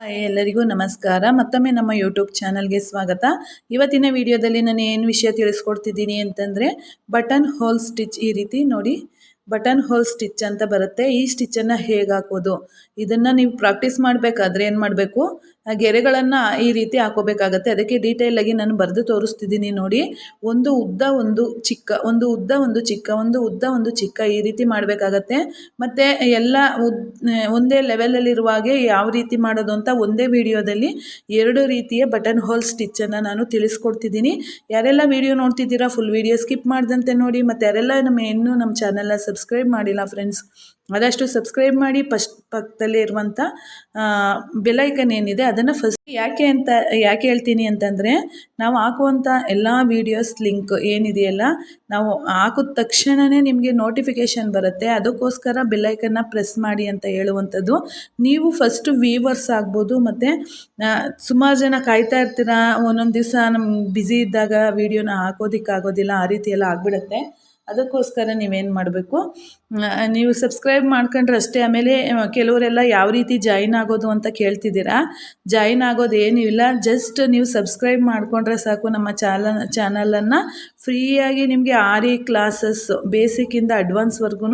ಎಲ್ಲರಿಗೂ ನಮಸ್ಕಾರ. ಮತ್ತೊಮ್ಮೆ ನಮ್ಮ ಯೂಟ್ಯೂಬ್ ಚಾನಲ್ಗೆ ಸ್ವಾಗತ. ಇವತ್ತಿನ ವಿಡಿಯೋದಲ್ಲಿ ನಾನು ಏನು ವಿಷಯ ತಿಳಿಸ್ಕೊಡ್ತಿದ್ದೀನಿ ಅಂತಂದರೆ, ಬಟನ್ ಹೋಲ್ ಸ್ಟಿಚ್ ಈ ರೀತಿ ನೋಡಿ. ಬಟನ್ ಹೋಲ್ ಸ್ಟಿಚ್ ಅಂತ ಬರುತ್ತೆ. ಈ ಸ್ಟಿಚ್ಚನ್ನು ಹೇಗೆ ಹಾಕೋದು? ಇದನ್ನು ನೀವು ಪ್ರಾಕ್ಟೀಸ್ ಮಾಡಬೇಕಾದ್ರೆ ಏನು ಮಾಡಬೇಕು? ಗೆರೆಗಳನ್ನು ಈ ರೀತಿ ಹಾಕೋಬೇಕಾಗತ್ತೆ. ಅದಕ್ಕೆ ಡೀಟೇಲಾಗಿ ನಾನು ಬರೆದು ತೋರಿಸ್ತಿದ್ದೀನಿ ನೋಡಿ. ಒಂದು ಉದ್ದ, ಒಂದು ಚಿಕ್ಕ, ಒಂದು ಉದ್ದ, ಒಂದು ಚಿಕ್ಕ, ಒಂದು ಉದ್ದ, ಒಂದು ಚಿಕ್ಕ ಈ ರೀತಿ ಮಾಡಬೇಕಾಗತ್ತೆ. ಮತ್ತು ಎಲ್ಲ ಉದ್, ಒಂದೇ ಲೆವೆಲಲ್ಲಿರುವಾಗೆ ಯಾವ ರೀತಿ ಮಾಡೋದು ಅಂತ ಒಂದೇ ವಿಡಿಯೋದಲ್ಲಿ ಎರಡು ರೀತಿಯ ಬಟನ್ ಹೋಲ್ ಸ್ಟಿಚ್ಚನ್ನು ನಾನು ತಿಳಿಸ್ಕೊಡ್ತಿದ್ದೀನಿ. ಯಾರೆಲ್ಲ ವಿಡಿಯೋ ನೋಡ್ತಿದ್ದೀರಾ ಫುಲ್ ವಿಡಿಯೋ ಸ್ಕಿಪ್ ಮಾಡ್ದಂತೆ ನೋಡಿ. ಮತ್ತು ಯಾರೆಲ್ಲ ನಮ್ಮ, ಇನ್ನೂ ನಮ್ಮ ಚಾನಲ್ನ ಸಬ್ಸ್ಕ್ರೈಬ್ ಮಾಡಿಲ್ಲ ಫ್ರೆಂಡ್ಸ್ ಆದಷ್ಟು ಸಬ್ಸ್ಕ್ರೈಬ್ ಮಾಡಿ ಫಸ್ಟ್ ಪಕ್ಕದಲ್ಲೇ ಇರುವಂಥ ಬೆಲೈಕನ್ ಏನಿದೆ ಅದನ್ನು ಫಸ್ಟ್ ಯಾಕೆ ಅಂತ, ಯಾಕೆ ಹೇಳ್ತೀನಿ ಅಂತಂದರೆ, ನಾವು ಹಾಕುವಂಥ ಎಲ್ಲ ವೀಡಿಯೋಸ್ ಲಿಂಕ್ ಏನಿದೆಯಲ್ಲ, ನಾವು ಹಾಕಿದ ತಕ್ಷಣವೇ ನಿಮಗೆ ನೋಟಿಫಿಕೇಷನ್ ಬರುತ್ತೆ. ಅದಕ್ಕೋಸ್ಕರ ಬೆಲೈಕನ್ನ ಪ್ರೆಸ್ ಮಾಡಿ ಅಂತ ಹೇಳುವಂಥದ್ದು. ನೀವು ಫಸ್ಟು ವೀವರ್ಸ್ ಆಗ್ಬೋದು, ಮತ್ತು ಸುಮಾರು ಜನ ಕಾಯ್ತಾ ಇರ್ತೀರ, ಒಂದೊಂದು ದಿವಸ ನಮ್ಗೆ ಬ್ಯುಸಿ ಇದ್ದಾಗ ವೀಡಿಯೋನ ಹಾಕೋದಿಕ್ಕಾಗೋದಿಲ್ಲ, ಆ ರೀತಿ ಎಲ್ಲ ಆಗಿಬಿಡುತ್ತೆ. ಅದಕ್ಕೋಸ್ಕರ ನೀವೇನು ಮಾಡಬೇಕು? ನೀವು ಸಬ್ಸ್ಕ್ರೈಬ್ ಮಾಡ್ಕೊಂಡ್ರೆ ಅಷ್ಟೇ, ಆಮೇಲೆ ಕೆಲವರೆಲ್ಲ ಯಾವ ರೀತಿ ಜಾಯಿನ್ ಆಗೋದು ಅಂತ ಕೇಳ್ತಿದ್ದೀರಾ? ಜಾಯಿನ್ ಆಗೋದು ಏನೂ ಇಲ್ಲ ಜಸ್ಟ್ ನೀವು ಸಬ್ಸ್ಕ್ರೈಬ್ ಮಾಡಿಕೊಂಡ್ರೆ ಸಾಕು ನಮ್ಮ ಚಾಲ ಚಾನಲನ್ನು ಫ್ರೀಯಾಗಿ ನಿಮಗೆ ಆರಿ ಕ್ಲಾಸಸ್ ಬೇಸಿಕ್ಕಿಂದ ಅಡ್ವಾನ್ಸ್ವರೆಗೂ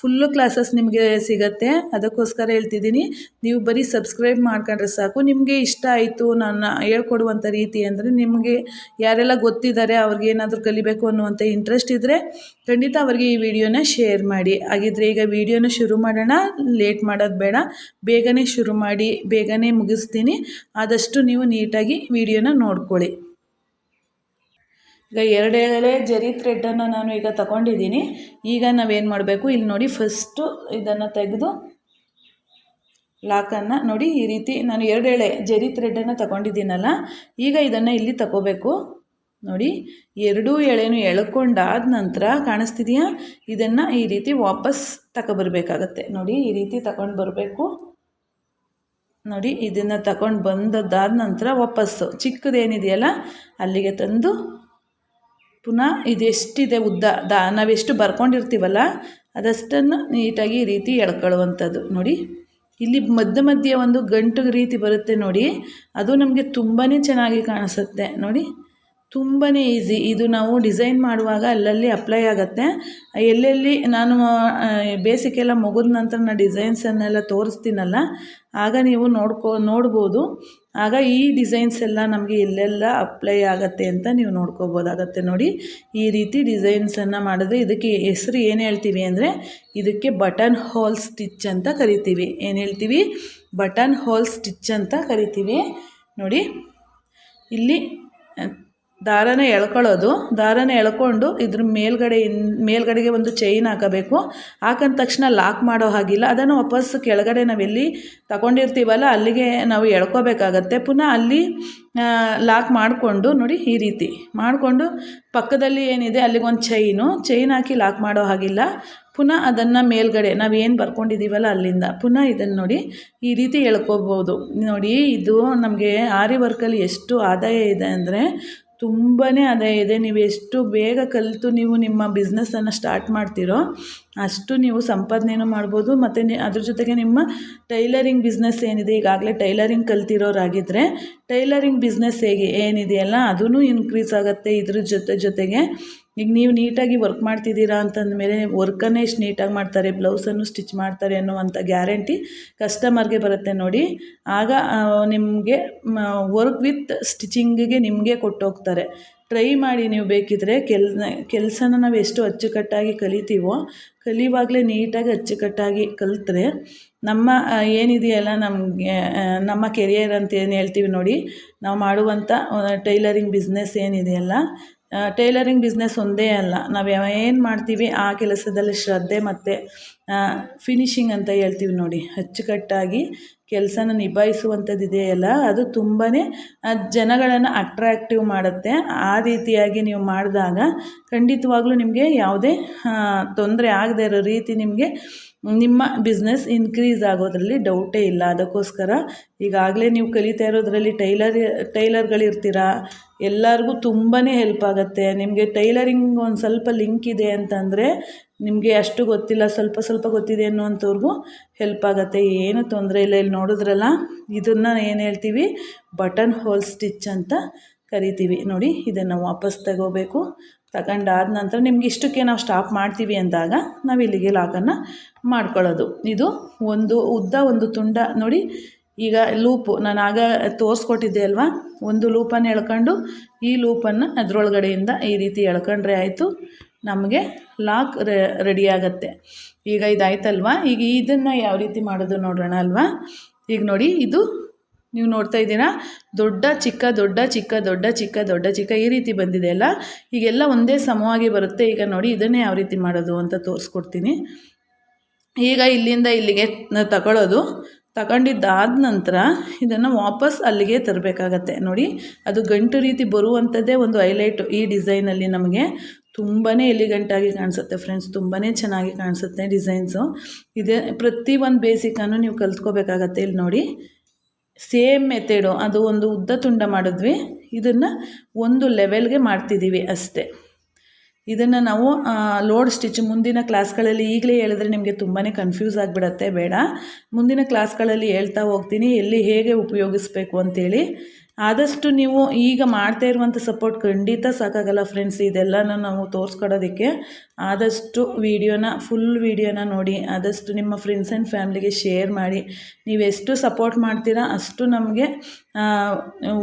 ಫುಲ್ಲು ಕ್ಲಾಸಸ್ ನಿಮಗೆ ಸಿಗುತ್ತೆ. ಅದಕ್ಕೋಸ್ಕರ ಹೇಳ್ತಿದ್ದೀನಿ, ನೀವು ಬರೀ ಸಬ್ಸ್ಕ್ರೈಬ್ ಮಾಡ್ಕೊಂಡ್ರೆ ಸಾಕು. ನಿಮಗೆ ಇಷ್ಟ ಆಯಿತು ನಾನು ಹೇಳ್ಕೊಡುವಂಥ ರೀತಿ ಅಂದರೆ ನಿಮಗೆ ಯಾರೆಲ್ಲ ಗೊತ್ತಿದ್ದಾರೆ, ಅವ್ರಿಗೆ ಏನಾದರೂ ಕಲಿಬೇಕು ಅನ್ನುವಂಥ ಇಂಟ್ರೆಸ್ಟ್ ಇದ್ದರೆ ಖಂಡಿತ ಅವರಿಗೆ ಈ ವಿಡಿಯೋನ ಶೇರ್ ಮಾಡಿ. ಹಾಗಿದ್ರೆ ಈಗ ವಿಡಿಯೋನ ಶುರು ಮಾಡೋಣ. ಲೇಟ್ ಮಾಡೋದು ಬೇಡ. ಬೇಗನೆ ಶುರು ಮಾಡಿ, ಬೇಗನೆ ಮುಗಿಸ್ತೀನಿ. ಆದಷ್ಟು ನೀವು ನೀಟಾಗಿ ವಿಡಿಯೋನ ನೋಡ್ಕೊಳ್ಳಿ. ಈಗ ಎರಡೆಳೆ ಜರಿ ಥ್ರೆಡ್ಡನ್ನು ನಾನು ಈಗ ತಗೊಂಡಿದ್ದೀನಿ. ಈಗ ನಾವೇನು ಮಾಡಬೇಕು? ಇಲ್ಲಿ ನೋಡಿ ಫಸ್ಟು ಇದನ್ನು ತೆಗೆದು ಲಾಕನ್ನು ನೋಡಿ ಈ ರೀತಿ ನಾನು ಎರಡೆಳೆ ಜರಿ ಥ್ರೆಡ್ಡನ್ನು ತಗೊಂಡಿದ್ದೀನಲ್ಲ, ಈಗ ಇದನ್ನು ಇಲ್ಲಿ ತಗೋಬೇಕು. ನೋಡಿ, ಎರಡೂ ಎಳೆನೂ ಎಳ್ಕೊಂಡಾದ ನಂತರ ಕಾಣಿಸ್ತಿದೆಯಾ? ಇದನ್ನು ಈ ರೀತಿ ವಾಪಸ್ ತಗೊಬರ್ಬೇಕಾಗತ್ತೆ ನೋಡಿ, ಈ ರೀತಿ ತಗೊಂಡು ಬರಬೇಕು. ನೋಡಿ, ಇದನ್ನು ತಗೊಂಡು ಬಂದದ್ದಾದ ನಂತರ ವಾಪಸ್ಸು ಚಿಕ್ಕದೇನಿದೆಯಲ್ಲ, ಅಲ್ಲಿಗೆ ತಂದು ಪುನಃ ಇದೆಷ್ಟಿದೆ ಉದ್ದ, ದಾ, ನಾವೆಷ್ಟು ಬರ್ಕೊಂಡಿರ್ತೀವಲ್ಲ, ಅದಷ್ಟನ್ನು ನೀಟಾಗಿ ಈ ರೀತಿ ಎಳ್ಕೊಳ್ಳುವಂಥದ್ದು. ನೋಡಿ, ಇಲ್ಲಿ ಮಧ್ಯ ಮಧ್ಯೆ ಒಂದು ಗಂಟು ರೀತಿ ಬರುತ್ತೆ ನೋಡಿ, ಅದು ನಮಗೆ ತುಂಬಾ ಚೆನ್ನಾಗಿ ಕಾಣಿಸುತ್ತೆ. ನೋಡಿ ತುಂಬಾ ಈಸಿ ಇದು ನಾವು ಡಿಸೈನ್ ಮಾಡುವಾಗ ಅಲ್ಲಲ್ಲಿ ಅಪ್ಲೈ ಆಗುತ್ತೆ. ಎಲ್ಲೆಲ್ಲಿ ನಾನು ಬೇಸಿಕ್ ಎಲ್ಲ ಮುಗಿದ ನಂತರ ನಾನು ಡಿಸೈನ್ಸನ್ನೆಲ್ಲ ತೋರಿಸ್ತೀನಲ್ಲ, ಆಗ ನೀವು ನೋಡ್ಕೋ, ನೋಡ್ಬೋದು. ಆಗ ಈ ಡಿಸೈನ್ಸ್ ಎಲ್ಲ ನಮಗೆ ಎಲ್ಲೆಲ್ಲ ಅಪ್ಲೈ ಆಗುತ್ತೆ ಅಂತ ನೀವು ನೋಡ್ಕೋಬೋದಾಗತ್ತೆ ನೋಡಿ. ಈ ರೀತಿ ಡಿಸೈನ್ಸನ್ನು ಮಾಡಿದ್ರೆ ಇದಕ್ಕೆ ಹೆಸರು ಏನು ಹೇಳ್ತೀವಿ ಅಂದರೆ, ಇದಕ್ಕೆ ಬಟನ್ ಹೋಲ್ ಸ್ಟಿಚ್ ಅಂತ ಕರಿತೀವಿ. ಏನು ಹೇಳ್ತೀವಿ? ಬಟನ್ ಹೋಲ್ ಸ್ಟಿಚ್ ಅಂತ ಕರಿತೀವಿ. ನೋಡಿ, ಇಲ್ಲಿ ದಾರನ ಎಳ್ಕೊಳ್ಳೋದು. ದಾರನ ಎಳ್ಕೊಂಡು ಇದ್ರ ಮೇಲ್ಗಡೆ ಮೇಲ್ಗಡೆಗೆ ಒಂದು ಚೈನ್ ಹಾಕಬೇಕು. ಹಾಕಂದ ತಕ್ಷಣ ಲಾಕ್ ಮಾಡೋ ಹಾಗಿಲ್ಲ. ಅದನ್ನು ವಾಪಸ್ ಕೆಳಗಡೆ ನಾವೆಲ್ಲಿ ತಗೊಂಡಿರ್ತೀವಲ್ಲ, ಅಲ್ಲಿಗೆ ನಾವು ಎಳ್ಕೋಬೇಕಾಗತ್ತೆ. ಪುನಃ ಅಲ್ಲಿ ಲಾಕ್ ಮಾಡಿಕೊಂಡು ನೋಡಿ ಈ ರೀತಿ. ಮಾಡಿಕೊಂಡು ಪಕ್ಕದಲ್ಲಿ ಏನಿದೆ, ಅಲ್ಲಿಗೆ ಒಂದು ಚೈನು ಚೈನ್ ಹಾಕಿ ಲಾಕ್ ಮಾಡೋ ಹಾಗಿಲ್ಲ. ಪುನಃ ಅದನ್ನು ಮೇಲ್ಗಡೆ ನಾವು ಏನು ಬರ್ಕೊಂಡಿದ್ದೀವಲ್ಲ ಅಲ್ಲಿಂದ. ಪುನಃ ಇದನ್ನು ನೋಡಿ ಈ ರೀತಿ ಎಳ್ಕೊಬೋದು. ನೋಡಿ, ಇದು ನಮಗೆ ಆರಿ ವರ್ಕಲ್ಲಿ ಎಷ್ಟು ಆದಾಯ ಇದೆ ಅಂದರೆ ತುಂಬಾ ಅದೇ ಇದೆ. ನೀವು ಎಷ್ಟು ಬೇಗ ಕಲಿತು ನೀವು ನಿಮ್ಮ ಬಿಸ್ನೆಸ್ಸನ್ನು ಸ್ಟಾರ್ಟ್ ಮಾಡ್ತೀರೋ ಅಷ್ಟು ನೀವು ಸಂಪಾದನೆಯೂ ಮಾಡ್ಬೋದು. ಮತ್ತು ನಿ, ಅದ್ರ ಜೊತೆಗೆ ನಿಮ್ಮ ಟೈಲರಿಂಗ್ ಬಿಸ್ನೆಸ್ ಏನಿದೆ, ಈಗಾಗಲೇ ಟೈಲರಿಂಗ್ ಕಲ್ತಿರೋರಾಗಿದ್ದರೆ ಟೈಲರಿಂಗ್ ಬಿಸ್ನೆಸ್ ಹೇಗೆ, ಏನಿದೆಯಲ್ಲ ಅದೂ ಇನ್ಕ್ರೀಸ್ ಆಗುತ್ತೆ ಇದ್ರ ಜೊತೆ, ಜೊತೆಗೆ ಈಗ ನೀವು ನೀಟಾಗಿ ವರ್ಕ್ ಮಾಡ್ತಿದ್ದೀರಾ ಅಂತಂದಮೇಲೆ ವರ್ಕನ್ನೇ ಇಷ್ಟು ನೀಟಾಗಿ ಮಾಡ್ತಾರೆ ಬ್ಲೌಸನ್ನು ಸ್ಟಿಚ್ ಮಾಡ್ತಾರೆ ಅನ್ನುವಂಥ ಗ್ಯಾರಂಟಿ ಕಸ್ಟಮರ್ಗೆ ಬರುತ್ತೆ ನೋಡಿ. ಆಗ ನಿಮಗೆ ವರ್ಕ್ ವಿತ್ ಸ್ಟಿಚಿಂಗಿಗೆ ನಿಮಗೆ ಕೊಟ್ಟೋಗ್ತಾರೆ. ಟ್ರೈ ಮಾಡಿ ನೀವು ಬೇಕಿದ್ರೆ ಕೆಲ್, ಕೆಲಸನ ನಾವು ಎಷ್ಟು ಅಚ್ಚುಕಟ್ಟಾಗಿ ಕಲಿತೀವೋ, ಕಲಿವಾಗಲೇ ನೀಟಾಗಿ ಅಚ್ಚುಕಟ್ಟಾಗಿ ಕಲಿತ್ರೆ ನಮ್ಮ ಏನಿದೆಯಲ್ಲ ನಮಗೆ ನಮ್ಮ ಕೆರಿಯರ್ ಅಂತ ಏನು ಹೇಳ್ತೀವಿ ನೋಡಿ, ನಾವು ಮಾಡುವಂಥ ಟೈಲರಿಂಗ್ ಬಿಸ್ನೆಸ್ ಏನಿದೆಯಲ್ಲ ಟೈಲರಿಂಗ್ ಬಿಸ್ನೆಸ್ ಒಂದೇ ಅಲ್ಲ. ನಾವು ಏನು ಮಾಡ್ತೀವಿ, ಆ ಕೆಲಸದಲ್ಲಿ ಶ್ರದ್ಧೆ ಮತ್ತು ಫಿನಿಶಿಂಗ್ ಅಂತ ಹೇಳ್ತೀವಿ ನೋಡಿ. ಅಚ್ಚುಕಟ್ಟಾಗಿ ಕೆಲಸನ ನಿಭಾಯಿಸುವಂಥದ್ದು ಇದೆಯಲ್ಲ ಅದು ತುಂಬಾ ಜನಗಳನ್ನು ಅಟ್ರ್ಯಾಕ್ಟಿವ್ ಮಾಡುತ್ತೆ. ಆ ರೀತಿಯಾಗಿ ನೀವು ಮಾಡಿದಾಗ ಖಂಡಿತವಾಗ್ಲೂ ನಿಮಗೆ ಯಾವುದೇ ತೊಂದರೆ ಆಗದೇ ಇರೋ ರೀತಿ ನಿಮಗೆ ನಿಮ್ಮ ಬಿಸ್ನೆಸ್ ಇನ್ಕ್ರೀಸ್ ಆಗೋದ್ರಲ್ಲಿ ಡೌಟೇ ಇಲ್ಲ. ಅದಕ್ಕೋಸ್ಕರ ಈಗಾಗಲೇ ನೀವು ಕಲಿತಾ ಇರೋದ್ರಲ್ಲಿ ಟೈಲರ್, ಟೈಲರ್ಗಳಿರ್ತೀರಾ? ಎಲ್ಲರಿಗೂ ತುಂಬಾ ಹೆಲ್ಪ್ ಆಗುತ್ತೆ. ನಿಮಗೆ ಟೈಲರಿಂಗ್ ಒಂದು ಸ್ವಲ್ಪ ಲಿಂಕ್ ಇದೆ ಅಂತಂದರೆ ನಿಮಗೆ ಅಷ್ಟು ಗೊತ್ತಿಲ್ಲ, ಸ್ವಲ್ಪ ಸ್ವಲ್ಪ ಗೊತ್ತಿದೆ ಅನ್ನುವಂಥವ್ರಿಗೂ ಹೆಲ್ಪ್ ಆಗುತ್ತೆ. ಏನು ತೊಂದರೆ ಇಲ್ಲ, ಇಲ್ಲಿ ನೋಡಿದ್ರಲ್ಲ, ಇದನ್ನು ಏನು ಹೇಳ್ತೀವಿ? ಬಟನ್ ಹೋಲ್ ಸ್ಟಿಚ್ ಅಂತ ಕರಿತೀವಿ. ನೋಡಿ, ಇದನ್ನು ವಾಪಸ್ ತಗೋಬೇಕು. ತಗೊಂಡಾದ ನಂತರ ನಿಮ್ಗೆ ಇಷ್ಟಕ್ಕೆ ನಾವು ಸ್ಟಾಪ್ ಮಾಡ್ತೀವಿ ಅಂದಾಗ ನಾವು ಇಲ್ಲಿಗೆ ಲಾಕನ್ನು ಮಾಡ್ಕೊಳ್ಳೋದು. ಇದು ಒಂದು ಉದ್ದ, ಒಂದು ತುಂಡ. ನೋಡಿ, ಈಗ ಲೂಪು ನಾನು ಆಗ ತೋರಿಸ್ಕೊಟ್ಟಿದ್ದೆ ಅಲ್ವಾ? ಒಂದು ಲೂಪನ್ನು ಎಳ್ಕೊಂಡು ಈ ಲೂಪನ್ನು ಅದರೊಳಗಡೆಯಿಂದ ಈ ರೀತಿ ಎಳ್ಕೊಂಡ್ರೆ ಆಯಿತು. ನಮಗೆ ಲಾಕ್ ರೆಡಿ ಆಗುತ್ತೆ. ಈಗ ಇದಾಯ್ತಲ್ವ? ಈಗ ಇದನ್ನು ಯಾವ ರೀತಿ ಮಾಡೋದು ನೋಡೋಣ ಅಲ್ವಾ? ಈಗ ನೋಡಿ, ಇದು ನೀವು ನೋಡ್ತಾ ಇದ್ದೀರಾ? ದೊಡ್ಡ, ಚಿಕ್ಕ ದೊಡ್ಡ ಚಿಕ್ಕ ದೊಡ್ಡ ಚಿಕ್ಕ ದೊಡ್ಡ, ಚಿಕ್ಕ ಈ ರೀತಿ ಬಂದಿದೆ ಅಲ್ಲ? ಈಗೆಲ್ಲ ಒಂದೇ ಸಮವಾಗಿ ಬರುತ್ತೆ. ಈಗ ನೋಡಿ, ಇದನ್ನೇ ಯಾವ ರೀತಿ ಮಾಡೋದು ಅಂತ ತೋರಿಸ್ಕೊಡ್ತೀನಿ. ಈಗ ಇಲ್ಲಿಂದ ಇಲ್ಲಿಗೆ ತಗೊಳ್ಳೋದು ತಗೊಂಡಿದ್ದಾದ ನಂತರ ಇದನ್ನು ವಾಪಸ್ ಅಲ್ಲಿಗೆ ತರಬೇಕಾಗತ್ತೆ. ನೋಡಿ, ಅದು ಗಂಟು ರೀತಿ ಬರುವಂಥದ್ದೇ ಒಂದು ಹೈಲೈಟು ಈ ಡಿಸೈನಲ್ಲಿ ನಮಗೆ. ತುಂಬಾ ಎಲಿಗೆಂಟಾಗಿ ಕಾಣಿಸುತ್ತೆ ಫ್ರೆಂಡ್ಸ್. ತುಂಬಾ ಚೆನ್ನಾಗಿ ಕಾಣಿಸುತ್ತೆ ಡಿಸೈನ್ಸು. ಇದೇ ಪ್ರತಿ ಒಂದು ಬೇಸಿಕನ್ನು ನೀವು ಕಲ್ತ್ಕೋಬೇಕಾಗತ್ತೆ ಇಲ್ಲಿ ನೋಡಿ. ಸೇಮ್ ಮೆಥೆಡು, ಅದು ಒಂದು ಉದ್ದ ತುಂಡ ಮಾಡಿದ್ವಿ. ಇದನ್ನು ಒಂದು ಲೆವೆಲ್ಗೆ ಮಾಡ್ತಿದ್ದೀವಿ ಅಷ್ಟೇ. ಇದನ್ನು ನಾವು ಲೋಡ್ ಸ್ಟಿಚ್ ಮುಂದಿನ ಕ್ಲಾಸ್ಗಳಲ್ಲಿ ಈಗಲೇ ಹೇಳಿದ್ರೆ ನಿಮಗೆ ತುಂಬಾ ಕನ್ಫ್ಯೂಸ್ ಆಗಿಬಿಡತ್ತೆ, ಬೇಡ. ಮುಂದಿನ ಕ್ಲಾಸ್ಗಳಲ್ಲಿ ಹೇಳ್ತಾ ಹೋಗ್ತೀನಿ, ಎಲ್ಲಿ ಹೇಗೆ ಉಪಯೋಗಿಸ್ಬೇಕು ಅಂತೇಳಿ. ಆದಷ್ಟು ನೀವು ಈಗ ಮಾಡ್ತಾ ಇರುವಂಥ ಸಪೋರ್ಟ್ ಖಂಡಿತ ಸಾಕಾಗಲ್ಲ ಫ್ರೆಂಡ್ಸ್ ಇದೆಲ್ಲನ ನಾವು ತೋರಿಸ್ಕೊಡೋದಕ್ಕೆ ಆದಷ್ಟು ವೀಡಿಯೋನ ಫುಲ್ ವೀಡಿಯೋನ ನೋಡಿ, ಆದಷ್ಟು ನಿಮ್ಮ ಫ್ರೆಂಡ್ಸ್ ಆ್ಯಂಡ್ ಫ್ಯಾಮ್ಲಿಗೆ ಶೇರ್ ಮಾಡಿ. ನೀವೆಷ್ಟು ಸಪೋರ್ಟ್ ಮಾಡ್ತೀರಾ ಅಷ್ಟು ನಮಗೆ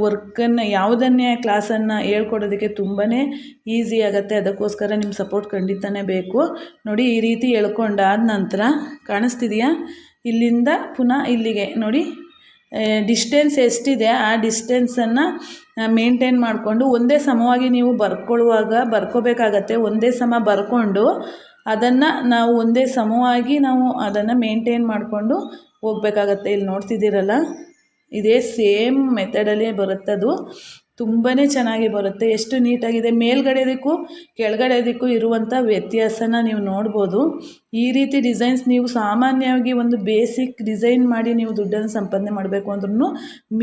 ವರ್ಕನ್ನು ಯಾವುದನ್ನೇ ಕ್ಲಾಸನ್ನು ಹೇಳ್ಕೊಡೋದಕ್ಕೆ ತುಂಬಾ ಈಸಿ ಆಗುತ್ತೆ. ಅದಕ್ಕೋಸ್ಕರ ನಿಮ್ಮ ಸಪೋರ್ಟ್ ಖಂಡಿತನೇ ಬೇಕು. ನೋಡಿ, ಈ ರೀತಿ ಹೇಳ್ಕೊಂಡಾದ ನಂತರ ಕಾಣಿಸ್ತಿದೆಯಾ? ಇಲ್ಲಿಂದ ಪುನಃ ಇಲ್ಲಿಗೆ ನೋಡಿ. ಡಿಸ್ಟೆನ್ಸ್ ಎಷ್ಟಿದೆ, ಆ ಡಿಸ್ಟೆನ್ಸನ್ನು ಮೇಂಟೈನ್ ಮಾಡಿಕೊಂಡು ಒಂದೇ ಸಮವಾಗಿ ನೀವು ಬರ್ಕೊಳ್ಳುವಾಗ, ಬರ್ಕೋಬೇಕಾಗತ್ತೆ, ಒಂದೇ ಸಮ ಬರ್ಕೊಂಡು ಅದನ್ನು ನಾವು ಒಂದೇ ಸಮವಾಗಿ ನಾವು ಅದನ್ನು ಮೇಂಟೈನ್ ಮಾಡಿಕೊಂಡು ಹೋಗ್ಬೇಕಾಗತ್ತೆ. ಇಲ್ಲಿ ನೋಡ್ತಿದ್ದೀರಲ್ಲ, ಇದೇ ಸೇಮ್ ಮೆಥಡಲ್ಲೇ ಬರುತ್ತದು. ತುಂಬಾ ಚೆನ್ನಾಗಿ ಬರುತ್ತೆ. ಎಷ್ಟು ನೀಟಾಗಿದೆ. ಮೇಲ್ಗಡೆದಕ್ಕೂ ಕೆಳಗಡೆದಕ್ಕೂ ಇರುವಂಥ ವ್ಯತ್ಯಾಸನ ನೀವು ನೋಡ್ಬೋದು. ಈ ರೀತಿ ಡಿಸೈನ್ಸ್ ನೀವು ಸಾಮಾನ್ಯವಾಗಿ ಒಂದು ಬೇಸಿಕ್ ಡಿಸೈನ್ ಮಾಡಿ ನೀವು ದುಡ್ಡನ್ನು ಸಂಪಾದನೆ ಮಾಡಬೇಕು ಅಂದ್ರೂ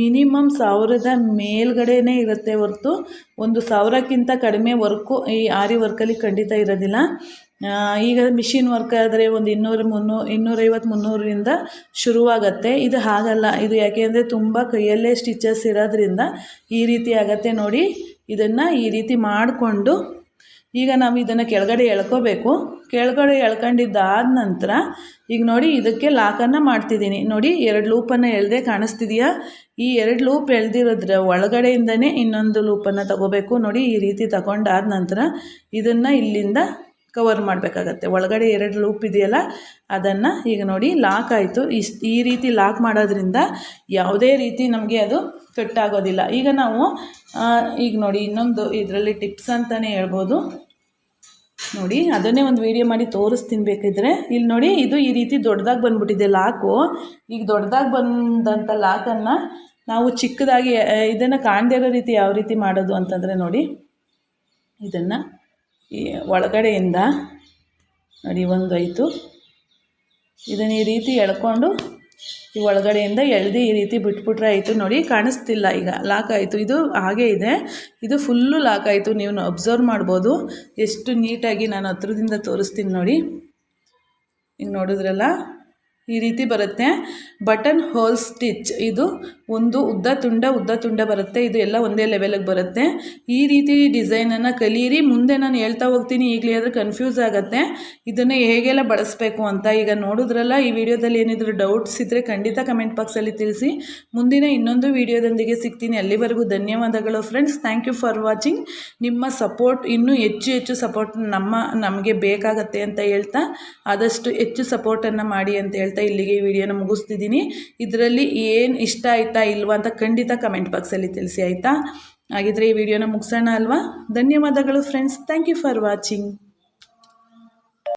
ಮಿನಿಮಮ್ ಸಾವಿರದ ಮೇಲ್ಗಡೆನೇ ಇರುತ್ತೆ ಹೊರತು. ಒಂದು ಸಾವಿರಕ್ಕಿಂತ ಕಡಿಮೆ ವರ್ಕು ಈ ಆರಿ ವರ್ಕಲ್ಲಿ ಖಂಡಿತ ಇರೋದಿಲ್ಲ. ಈಗ ಮಿಷಿನ್ ವರ್ಕ್ ಆದರೆ ಒಂದು ಇನ್ನೂರು ಮುನ್ನೂ, ಇನ್ನೂರೈವತ್ತು ಮುನ್ನೂರರಿಂದ ಶುರುವಾಗತ್ತೆ. ಇದು ಹಾಗಲ್ಲ, ಇದು ಯಾಕೆ ಅಂದರೆ ತುಂಬ ಕೈಯಲ್ಲೇ ಸ್ಟಿಚಸ್ ಇರೋದ್ರಿಂದ ಈ ರೀತಿ ಆಗತ್ತೆ ನೋಡಿ. ಇದನ್ನು ಈ ರೀತಿ ಮಾಡಿಕೊಂಡು ಈಗ ನಾವು ಇದನ್ನು ಕೆಳಗಡೆ ಎಳ್ಕೋಬೇಕು. ಕೆಳಗಡೆ ಎಳ್ಕೊಂಡಿದ್ದಾದ ನಂತರ ಈಗ ನೋಡಿ ಇದಕ್ಕೆ ಲಾಕನ್ನು ಮಾಡ್ತಿದ್ದೀನಿ. ನೋಡಿ ಎರಡು ಲೂಪನ್ನು ಎಳ್ದೇ ಕಾಣಿಸ್ತಿದೆಯಾ? ಈ ಎರಡು ಲೂಪ್ ಎಳ್ದಿರೋದ್ರ ಒಳಗಡೆಯಿಂದನೇ ಇನ್ನೊಂದು ಲೂಪನ್ನು ತಗೋಬೇಕು. ನೋಡಿ ಈ ರೀತಿ ತಗೊಂಡಾದ ನಂತರ ಇದನ್ನು ಇಲ್ಲಿಂದ ಕವರ್ ಮಾಡಬೇಕಾಗತ್ತೆ. ಒಳಗಡೆ ಎರಡು ಲೂಪ್ ಇದೆಯಲ್ಲ, ಅದನ್ನು ಈಗ ನೋಡಿ ಲಾಕ್ ಆಯಿತು. ಈ ರೀತಿ ಲಾಕ್ ಮಾಡೋದ್ರಿಂದ ಯಾವುದೇ ರೀತಿ ನಮಗೆ ಅದು ಕಟ್ಟಾಗೋದಿಲ್ಲ ಈಗ ನಾವು ಈಗ ನೋಡಿ ಇನ್ನೊಂದು ಇದರಲ್ಲಿ ಟಿಪ್ಸ್ ಅಂತಲೇ ಹೇಳ್ಬೋದು. ನೋಡಿ, ಅದನ್ನೇ ಒಂದು ವೀಡಿಯೋ ಮಾಡಿ ತೋರಿಸ್ತೀನಿ ಬೇಕಿದ್ರೆ. ಇಲ್ಲಿ ನೋಡಿ, ಇದು ಈ ರೀತಿ ದೊಡ್ಡದಾಗಿ ಬಂದ್ಬಿಟ್ಟಿದೆ ಲಾಕು ಈಗ ದೊಡ್ಡದಾಗಿ ಬಂದಂಥ ಲಾಕನ್ನು ನಾವು ಚಿಕ್ಕದಾಗಿ ಇದನ್ನು ಕಾಣದೇ ಇರೋ ರೀತಿ ಯಾವ ರೀತಿ ಮಾಡೋದು ಅಂತಂದರೆ ನೋಡಿ. ಇದನ್ನು ಈ ಒಳಗಡೆಯಿಂದ ನೋಡಿ ಒಂದು ಆಯಿತು ಇದನ್ನು ಈ ರೀತಿ ಎಳ್ಕೊಂಡು ಈ ಒಳಗಡೆಯಿಂದ ಎಳ್ದು ಈ ರೀತಿ ಬಿಟ್ಬಿಟ್ರೆ ಆಯಿತು. ನೋಡಿ, ಕಾಣಿಸ್ತಿಲ್ಲ ಈಗ. ಲಾಕ್ ಆಯಿತು. ಇದು ಹಾಗೇ ಇದೆ. ಇದು ಫುಲ್ಲು ಲಾಕ್ ಆಯಿತು. ನೀವು ಅಬ್ಸರ್ವ್ ಮಾಡ್ಬೋದು. ಎಷ್ಟು ನೀಟಾಗಿ ನಾನು ಹತ್ರದಿಂದ ತೋರಿಸ್ತೀನಿ ನೋಡಿ. ಈಗ ನೋಡಿದ್ರಲ್ಲ? ಈ ರೀತಿ ಬರುತ್ತೆ. Button hole stitch. ಇದು ಒಂದು ಉದ್ದ ತುಂಡ ಉದ್ದ ತುಂಡ ಬರುತ್ತೆ. ಇದು ಎಲ್ಲ ಒಂದೇ ಲೆವೆಲಿಗೆ ಬರುತ್ತೆ. ಈ ರೀತಿ ಡಿಸೈನನ್ನು ಕಲಿಯಿರಿ ಮುಂದೆ ನಾನು ಹೇಳ್ತಾ ಹೋಗ್ತೀನಿ. ಈಗಲೇ ಆದರೆ ಕನ್ಫ್ಯೂಸ್ ಆಗುತ್ತೆ. ಇದನ್ನು ಹೇಗೆಲ್ಲ ಬಳಸಬೇಕು ಅಂತ ಈಗ ನೋಡಿದ್ರಲ್ಲ, ಈ ವಿಡಿಯೋದಲ್ಲಿ ಏನಿದ್ರೂ ಡೌಟ್ಸ್ ಇದ್ದರೆ ಖಂಡಿತ ಕಮೆಂಟ್ ಬಾಕ್ಸಲ್ಲಿ ತಿಳಿಸಿ. ಮುಂದಿನ ಇನ್ನೊಂದು ವಿಡಿಯೋದೊಂದಿಗೆ ಸಿಗ್ತೀನಿ. ಅಲ್ಲಿವರೆಗೂ ಧನ್ಯವಾದಗಳು friends thank you for watching ನಿಮ್ಮ ಸಪೋರ್ಟ್ ಇನ್ನೂ ಹೆಚ್ಚು ಹೆಚ್ಚು ಸಪೋರ್ಟ್ ನಮ್ಮ, ನಮಗೆ ಬೇಕಾಗತ್ತೆ ಅಂತ ಹೇಳ್ತಾ, ಆದಷ್ಟು ಹೆಚ್ಚು ಸಪೋರ್ಟನ್ನು ಮಾಡಿ ಅಂತ ಹೇಳ್ತಾ ಇಲ್ಲಿಗೆ ಈ ವಿಡಿಯೋನ ಮುಗಿಸ್ತಿದ್ದೀನಿ. ಇದರಲ್ಲಿ ಏನು ಇಷ್ಟ ಆಯಿತಾ ಇಲ್ವಾ ಅಂತ ಖಂಡಿತ ಕಮೆಂಟ್ ಬಾಕ್ಸಲ್ಲಿ ತಿಳಿಸಿ, ಆಯಿತಾ? ಹಾಗಿದ್ರೆ ಈ ವಿಡಿಯೋನ ಮುಗಿಸೋಣ ಅಲ್ವಾ? ಧನ್ಯವಾದಗಳು friends thank you for watching